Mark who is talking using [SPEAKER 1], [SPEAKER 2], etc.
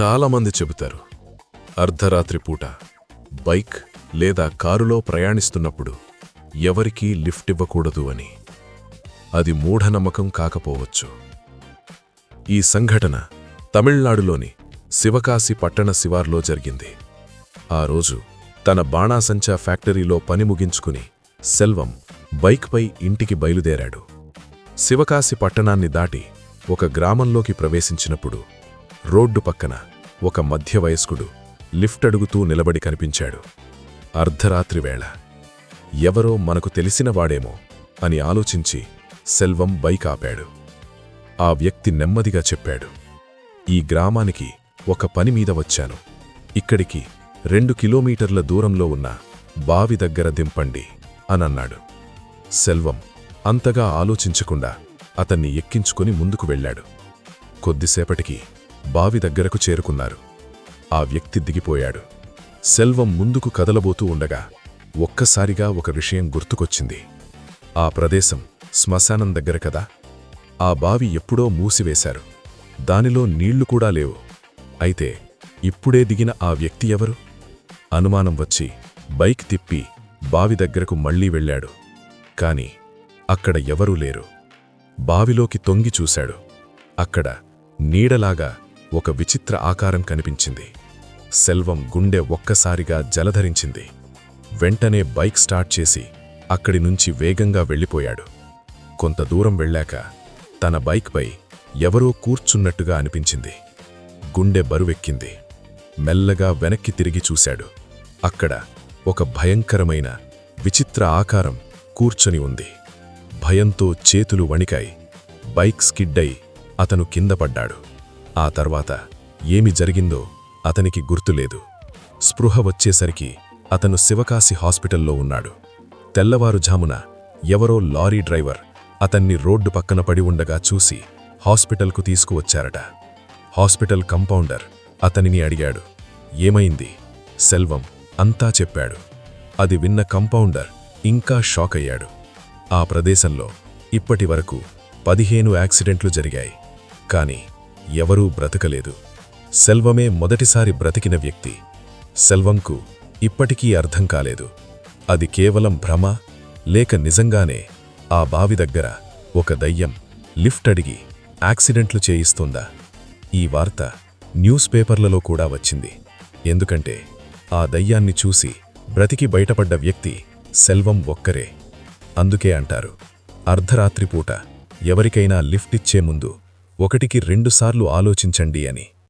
[SPEAKER 1] చాలామంది చెబుతారు అర్ధరాత్రి పూట బైక్ లేదా కారులో ప్రయాణిస్తున్నప్పుడు ఎవరికీ లిఫ్ట్ ఇవ్వకూడదు అని. అది మూఢనమ్మకం కాకపోవచ్చు. ఈ సంఘటన తమిళనాడులోని శివకాశి పట్టణ శివార్లో జరిగింది. ఆ రోజు తన బాణాసంచా ఫ్యాక్టరీలో పని ముగించుకుని సెల్వం బైక్పై ఇంటికి బయలుదేరాడు. శివకాశి పట్టణాన్ని దాటి ఒక గ్రామంలోకి ప్రవేశించినప్పుడు రోడ్డు పక్కన ఒక మధ్య వయస్కుడు లిఫ్ట్ అడుగుతూ నిలబడి కనిపించాడు. అర్ధరాత్రి వేళ. ఎవరో మనకు తెలిసినవాడేమో అని ఆలోచించి సెల్వం బైక్ ఆపాడు ఆ వ్యక్తి నెమ్మదిగా చెప్పాడు. ఈ గ్రామానికి ఒక పని మీద వచ్చాను. ఇక్కడికి రెండు కిలోమీటర్ల దూరంలో ఉన్న బావి దగ్గర దింపండి అనన్నాడు. సెల్వం అంతగా ఆలోచించకుండా అతన్ని ఎక్కించుకుని ముందుకు వెళ్ళాడు. కొద్దిసేపటికి బావి దగ్గరకు చేరుకున్నారు. ఆ వ్యక్తి దిగిపోయాడు. సెల్వం ముందుకు కదలబోతూ ఉండగా ఒక్కసారిగా ఒక విషయం గుర్తుకొచ్చింది. ఆ ప్రదేశం శ్మశానం దగ్గర కదా? ఆ బావి ఎప్పుడో మూసివేశారు. దానిలో నీళ్ళు కూడా లేవు. అయితే ఇప్పుడే దిగిన ఆ వ్యక్తి ఎవరు? అనుమానం వచ్చి బైక్ తిప్పి బావి దగ్గరకు మళ్ళీ వెళ్ళాడు. కాని అక్కడ ఎవరూ లేరు. బావిలోకి తొంగి చూశాడు. అక్కడ నీడలాగా ఒక విచిత్ర ఆకారం కనిపించింది. సెల్వం గుండె ఒక్కసారిగా జలధరించింది. వెంటనే బైక్ స్టార్ట్ చేసి అక్కడి నుంచి వేగంగా వెళ్ళిపోయాడు. కొంత దూరం వెళ్ళాక తన బైక్పై ఎవరో కూర్చున్నట్టుగా అనిపించింది. గుండె బరువెక్కింది. మెల్లగా వెనక్కి తిరిగి చూశాడు. అక్కడ ఒక భయంకరమైన విచిత్ర ఆకారం కూర్చొని ఉంది. భయంతో చేతులు వణికాయి. బైక్ స్కిడ్డై అతను కింద పడ్డాడు. ఆ తర్వాత ఏమి జరిగిందో అతనికి గుర్తులేదు. స్పృహ వచ్చేసరికి అతను శివకాశి హాస్పిటల్లో ఉన్నాడు. తెల్లవారుజామున ఎవరో లారీ డ్రైవర్ అతన్ని రోడ్డు పక్కన పడి ఉండగా చూసి హాస్పిటల్కు తీసుకువచ్చారట. హాస్పిటల్ కంపౌండర్ అతనిని అడిగాడు. ఏమైంది? సెల్వం అంతా చెప్పాడు. అది విన్న కంపౌండర్ ఇంకా షాక్ అయ్యాడు. ఆ ప్రదేశంలో ఇప్పటి వరకు పదిహేను యాక్సిడెంట్లు జరిగాయి. కాని ఎవరూ బ్రతకలేదు. సెల్వమే మొదటిసారి బ్రతికిన వ్యక్తి. సెల్వంకు ఇప్పటికీ అర్థం కాలేదు. అది కేవలం భ్రమ లేక నిజంగానే ఆ బావి దగ్గర ఒక దయ్యం లిఫ్ట్ అడిగి యాక్సిడెంట్లు చేయిస్తుందా? ఈ వార్త న్యూస్ పేపర్లలో కూడా వచ్చింది. ఎందుకంటే ఆ దయ్యాన్ని చూసి బ్రతికి బయటపడ్డ వ్యక్తి సెల్వం ఒక్కరే. అందుకే అంటారు అర్ధరాత్రిపూట ఎవరికైనా లిఫ్ట్ ఇచ్చే ముందు ఒకటికి రెండుసార్లు ఆలోచించండి అని.